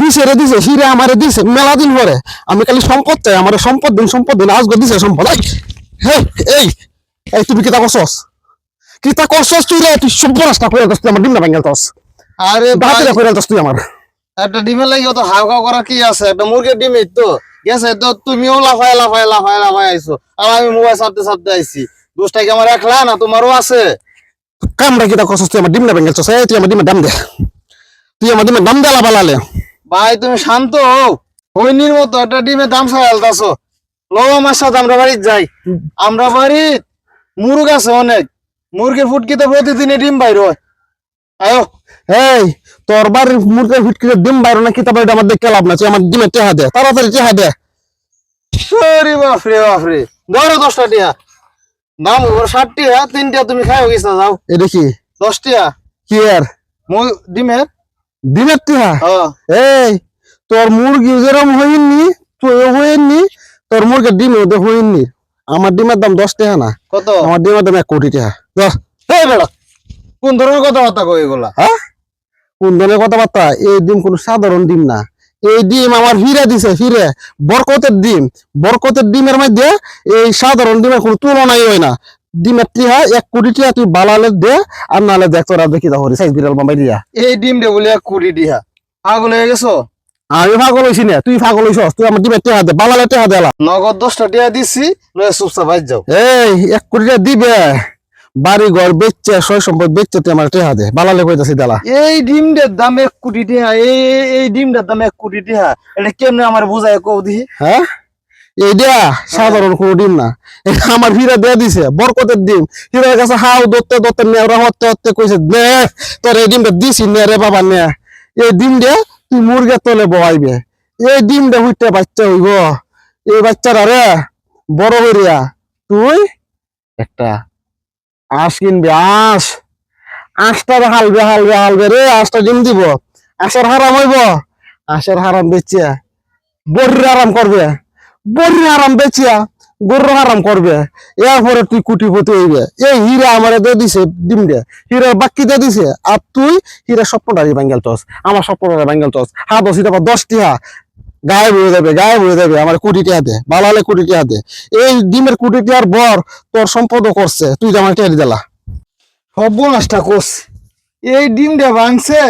দিছে রে দিছে হিরে আমারে দিছে মেলা দিন পরে। আমি খালি সম্পদ চাই আমার সম্পদ দিন সম্পদ দিন আজকে দিছে সম্পদ। এই এই এই তুমি কিতা করছস? কিতা করছস তুই রে? তুই সভ্য রাস্তা করে দোস্ত আমার ডিমটা ভেঙে দোস আরে ভাই, বাতিটা করে দোস তুই আমার। একটা ডিমের লাগে অত হাউ করা কি আছে? একটা মুরগির ডিমই তো। গেছে তো তুমিও লাফায় লাফায় লাফায় লাফায় আইছো। আর আমি মোবাইল চাপতে চাপতে আইছি। দোষটা কি আমার একলা না তোমারও আছে। কামড়া কিতা করছস তুই আমার ডিমটা ভেঙে দোস এই তুই আমার ডিমের দাম দে। তুই আমার ডিমের দাম দে লাবালালে ভাই তুমি শান্ত হও। হইনির মতো একটা ডিমের দাম ছাড়ালতাছো লো আমার সাথে আমরা বাড়িতে যাই। আমরা বাড়িত মুরগ আছে অনেক। মুরগির ফুটকিতে প্রতিদিনে ডিম বাইর হয়। আয়ো। এই তোর বাড়ির মুরগের ফিটকিতে ডিম বাইরে না কিতা বাইরে আমার দেখে লাভ না আমার ডিমের টেহা দে তাড়াতাড়ি টেহা দে। সরি বাপরে বাপরে। ধরো দশটা টিয়া দাম ওর ষাট টিয়া তিনটা তুমি খাই গেছো যাও। এই দেখি দশ টিয়া কি আর ডিমের? ডিমের টেহা হ্যাঁ? এই তোর মুরগি যেরকম হইনি তুই হইনি তোর মুরগির ডিম ওদের হইনি। আমার ডিমের দাম দশ টাকা না। কত? আমার ডিমের দাম এক কোটি টাকা। দশ এই বেড়া। কোন ধরনের কথাবার্তা কই এগুলা? হ্যাঁ? কোন ধরনের কথাবার্তা? এই ডিম কোনো সাধারণ ডিম না। এই ডিম আমার হিরে দিছে হিরে। বরকতের ডিম। বরকতের ডিমের মধ্যে এই সাধারণ ডিমের কোনো তুলনাই হয় না। ডিমের টিহা এক কোটি টিহা তুই বালালে দে আর নালে দেখ তোরা দেখি তাহলে সাইজ বিড়াল বাম্বাই দিয়া। এই ডিম দে বলে এক কোটি ডিহা পাগল হয়ে গেছো? আমি পাগল হইছি না তুই পাগল হইছস তুই আমার ডিমের টিহা দে বালালে টিহা দেলা নগদ দশটা টিয়া দিছি চুপচাপ বাইর যাও। এই এক কোটি টাকা দিবে। বাড়ি ঘর বেচছে সয় সম্পদ বেচছে তুই আমার টেহা দে বালালে কইতাছি দেলা। এই ডিমটার দাম এক কোটি টিহা এই এই- এই ডিমটার দাম এক কোটি টিহা। এটা কেমনে আমার বোঝায় কও দিহি হ্যাঁ? এইটা সাধারণ কোনো ডিম না। আমার হীরা দিয়ে দিছে, বরকতের ডিম। হীরার কাছে হাও দত্তে দত্তে নেওয়া হতে হতে কইছে, নে, তোর এই ডিমটা দিছি, নে রে বাবা, নে। এই ডিম দিয়ে, তুই মুরগের তলে বহাইবে। এই ডিমটা হইতে বাচ্চা হইব। এই বাচ্চারা রে, বড় হইয়া, তুই একটা আঁশ কিনবি, আঁশ। আঁশটা হালবে হালবে হালবে রে, আঁশটা ডিম দিব। আঁশের হারাম হইব। আঁশের হারাম বেচিয়া বড়ি আরাম করবে। বড়ি আরাম বেচিয়া, গরুর আরাম করবে। এরপরে তুই কুটিপতি হইবে। এই হীরা আমার দিয়ে দিছে, ডিম দে। হীরার বাক্কি দিয়ে দিছে, আর তুই হীরা স্বপ্নটারি বাঙ্গাল চস আমার স্বপ্নটারি বাঙ্গাল চস হা দশ টাকা দশ টিহা গায়ে বয়ে যাবে গায়ে বয়ে যাবে। আমার কোটি টিহা দে বালালে কোটি দে। এই ডিমের কোটি টিহার বর তোর সম্পদও করছে। তুই আমার টিহা দিলা। সর্বনাশটা করছে এই ডিমটা ভাঙছে,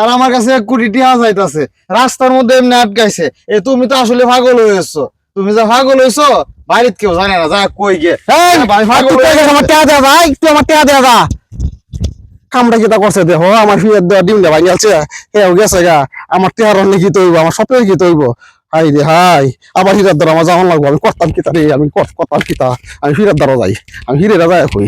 আর আমার কাছে এক কোটি যাইতাছে। রাস্তার মধ্যে এমনি আটকাইছে। এ তুমি তো আসলে পাগল হয়েছো তুমি যা পাগল হয়েছো বাইরে কেউ জানে না যা কই গে। গেছ? আমার টিহা দেয়া ভাই তুই আমার টিহা দেয়া যা। কামটা কিতা করছে দেখো আমার ফিরে দেওয়া ডিম দেওয়া গেছে হেও গেছে গা আমার টিহার অন্য কি তৈব আমার স্বপ্নের কি তৈব? হাই রে হাই আবার হিরার দ্বারা আমার যাওয়ান লাগবো আমি করতাম কিতা রে আমি কর- করতাম কিতা। আমি হিরার দ্বারা যাই আমি হিরেরা যাই কই?